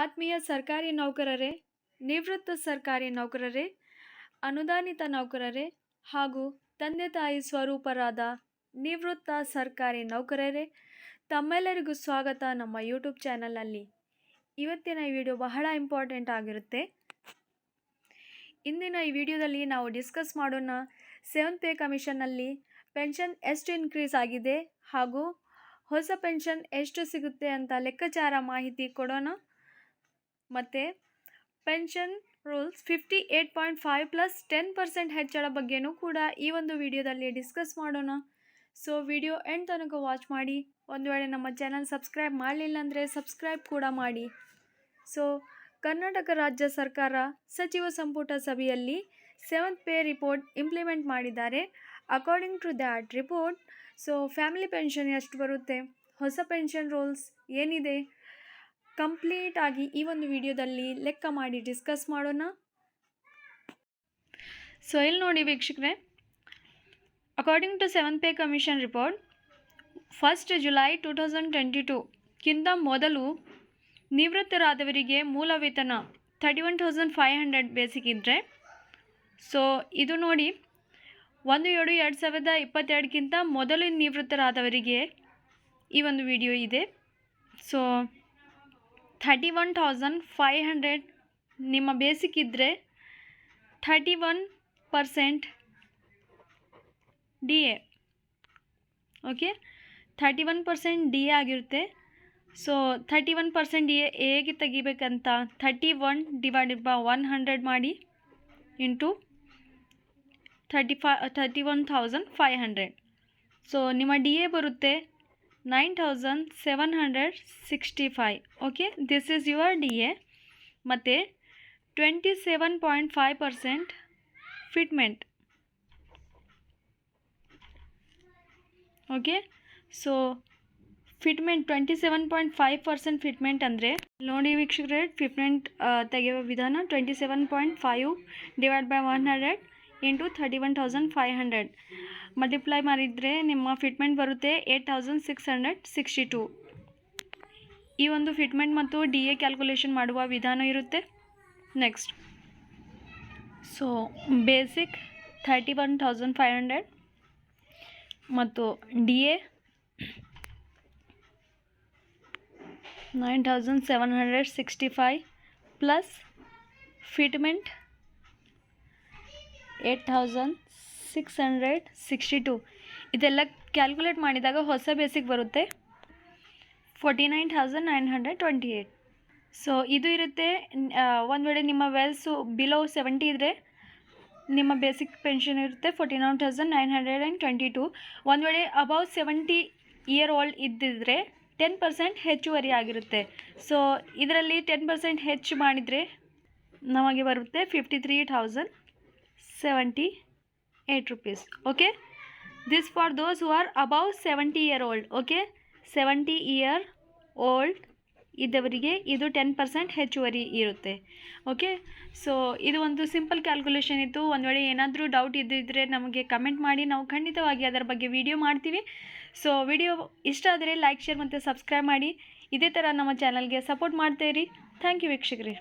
ಆತ್ಮೀಯ ಸರ್ಕಾರಿ ನೌಕರರೇ, ನಿವೃತ್ತ ಸರ್ಕಾರಿ ನೌಕರರೇ, ಅನುದಾನಿತ ನೌಕರರೇ ಹಾಗೂ ತಂದೆ ತಾಯಿ ಸ್ವರೂಪರಾದ ನಿವೃತ್ತ ಸರ್ಕಾರಿ ನೌಕರರೇ, ತಮ್ಮೆಲ್ಲರಿಗೂ ಸ್ವಾಗತ ನಮ್ಮ ಯೂಟ್ಯೂಬ್ ಚಾನಲಲ್ಲಿ ಇವತ್ತಿನ ಈ ವಿಡಿಯೋ ಬಹಳ ಇಂಪಾರ್ಟೆಂಟ್ ಆಗಿರುತ್ತೆ. ಇಂದಿನ ಈ ವಿಡಿಯೋದಲ್ಲಿ ನಾವು ಡಿಸ್ಕಸ್ ಮಾಡೋಣ ಸೆವೆನ್ ಪೇ ಕಮಿಷನ್ನಲ್ಲಿ ಪೆನ್ಷನ್ ಎಷ್ಟು ಇನ್ಕ್ರೀಸ್ ಆಗಿದೆ ಹಾಗೂ ಹೊಸ ಪೆನ್ಷನ್ ಎಷ್ಟು ಸಿಗುತ್ತೆ ಅಂತ ಲೆಕ್ಕಾಚಾರ ಮಾಹಿತಿ ಕೊಡೋಣ. ಮತ್ತು pension rules fifty eight point five plus ten percent ಹೆಚ್ಚಳ ಬಗ್ಗೆನೂ ಕೂಡ ಈ ಒಂದು ವಿಡಿಯೋದಲ್ಲಿ ಡಿಸ್ಕಸ್ ಮಾಡೋಣ. ಸೊ, ವಿಡಿಯೋ ಎಂಡ್ ತನಕ ವಾಚ್ ಮಾಡಿ. ಒಂದು ವೇಳೆ ನಮ್ಮ ಚಾನಲ್ ಸಬ್ಸ್ಕ್ರೈಬ್ ಮಾಡಲಿಲ್ಲ ಅಂದರೆ ಸಬ್ಸ್ಕ್ರೈಬ್ ಕೂಡ ಮಾಡಿ. ಸೊ, ಕರ್ನಾಟಕ ರಾಜ್ಯ ಸರ್ಕಾರ ಸಚಿವ ಸಂಪುಟ ಸಭೆಯಲ್ಲಿ ಸೆವೆಂತ್ ಪೇ ರಿಪೋರ್ಟ್ ಇಂಪ್ಲಿಮೆಂಟ್ ಮಾಡಿದ್ದಾರೆ. According to that report so family pension ಎಷ್ಟು ಬರುತ್ತೆ? ಹೊಸ ಪೆನ್ಷನ್ ರೂಲ್ಸ್ ಏನಿದೆ? ಕಂಪ್ಲೀಟ್ ಆಗಿ ಈ ಒಂದು ವಿಡಿಯೋದಲ್ಲಿ ಲೆಕ್ಕ ಮಾಡಿ ಡಿಸ್ಕಸ್ ಮಾಡೋಣ. ಸೊ, ಇಲ್ಲಿ ನೋಡಿ ವೀಕ್ಷಕರೇ. According to seven pay commission report first July two thousand twenty ಟೂಕ್ಕಿಂತ ಮೊದಲು ನಿವೃತ್ತರಾದವರಿಗೆ ಮೂಲ ವೇತನ thirty one thousand five hundred basic ಇದ್ದರೆ ಸೊ ಇದು ನೋಡಿ ಒಂದು ಏಳು ಎರಡು ಸಾವಿರದ ಇಪ್ಪತ್ತೆರಡಕ್ಕಿಂತ ಮೊದಲು ನಿವೃತ್ತರಾದವರಿಗೆ ಈ ಒಂದು ವಿಡಿಯೋ ಇದೆ. So thirty one thousand five hundred ನಿಮ್ಮ ಬೇಸಿಕ್ ಇದ್ದರೆ thirty one percent D A okay thirty one percent D A ಆಗಿರುತ್ತೆ. So thirty one percent D A ಹೇಗೆ ತೆಗಿಬೇಕಂತ? Thirty one divided by one hundred ಮಾಡಿ into thirty five thirty one thousand five hundred so ನಿಮ್ಮ D A ಬರುತ್ತೆ nine thousand seven hundred sixty five. Okay this is your D A ಮತ್ತು twenty seven point five percent fitment okay so fitment twenty seven point five percent fitment ಅಂದರೆ ನೋಡಿ ವೀಕ್ಷಕರೇ fitment ತೆಗೆಯುವ ವಿಧಾನ twenty seven point five divide by one hundred into thirty one thousand five hundred multiply ಮಾಡಿದರೆ ನಿಮ್ಮ fitment ಬರುತ್ತೆ eight thousand six hundred sixty ಈ ಒಂದು ಫಿಟ್ಮೆಂಟ್ ಮತ್ತು ಡಿ ಎ ಕ್ಯಾಲ್ಕುಲೇಷನ್ ಮಾಡುವ ವಿಧಾನ ಇರುತ್ತೆ. Next so basic thirty one thousand five hundred ಮತ್ತು D A nine thousand seven hundred sixty five plus fitment eight thousand six hundred sixty two ಇದೆಲ್ಲ calculate ಮಾಡಿದಾಗ ಹೊಸ ಬೇಸಿಕ್ ಬರುತ್ತೆ. Forty nine thousand nine hundred twenty eight so ಇದು ಇರುತ್ತೆ ಒಂದು ವೇಳೆ ನಿಮ್ಮ ವೆಲ್ಸು ಬಿಲೋ ಸೆವೆಂಟಿ ಇದ್ದರೆ ನಿಮ್ಮ ಬೇಸಿಕ್ ಪೆನ್ಷನ್ ಇರುತ್ತೆ forty nine thousand nine hundred and twenty two ಒಂದು ವೇಳೆ ಅಬೌವ್ ಸೆವೆಂಟಿ ಇಯರ್ ಓಲ್ಡ್ ಇದ್ದಿದ್ರೆ ಟೆನ್ ಪರ್ಸೆಂಟ್ ಹೆಚ್ಚುವರಿ ಆಗಿರುತ್ತೆ. ಸೊ ಇದರಲ್ಲಿ ಟೆನ್ ಪರ್ಸೆಂಟ್ ಹೆಚ್ಚು ಮಾಡಿದರೆ ನಮಗೆ ಬರುತ್ತೆ fifty three thousand seventy eight rupees okay this for those who are above seventy year old okay seventy year old ಇದ್ದವರಿಗೆ ಇದು ಟೆನ್ ಪರ್ಸೆಂಟ್ ಹೆಚ್ಚುವರಿ ಇರುತ್ತೆ ಓಕೆ ಸೊ ಇದು ಒಂದು ಸಿಂಪಲ್ ಕ್ಯಾಲ್ಕುಲೇಷನ್ ಇತ್ತು. ಒಂದು ವೇಳೆ ಏನಾದರೂ ಡೌಟ್ ಇದ್ದಿದ್ದರೆ ನಮಗೆ ಕಮೆಂಟ್ ಮಾಡಿ. ನಾವು ಖಂಡಿತವಾಗಿ ಅದರ ಬಗ್ಗೆ ವಿಡಿಯೋ ಮಾಡ್ತೀವಿ. ಸೊ ವಿಡಿಯೋ ಇಷ್ಟ ಆದರೆ ಲೈಕ್ ಶೇರ್ ಮತ್ತು ಸಬ್ಸ್ಕ್ರೈಬ್ ಮಾಡಿ. ಇದೇ ಥರ ನಮ್ಮ ಚಾನಲ್ಗೆ ಸಪೋರ್ಟ್ ಮಾಡ್ತೀರಿ. ಥ್ಯಾಂಕ್ ಯು ವೀಕ್ಷಕರೇ.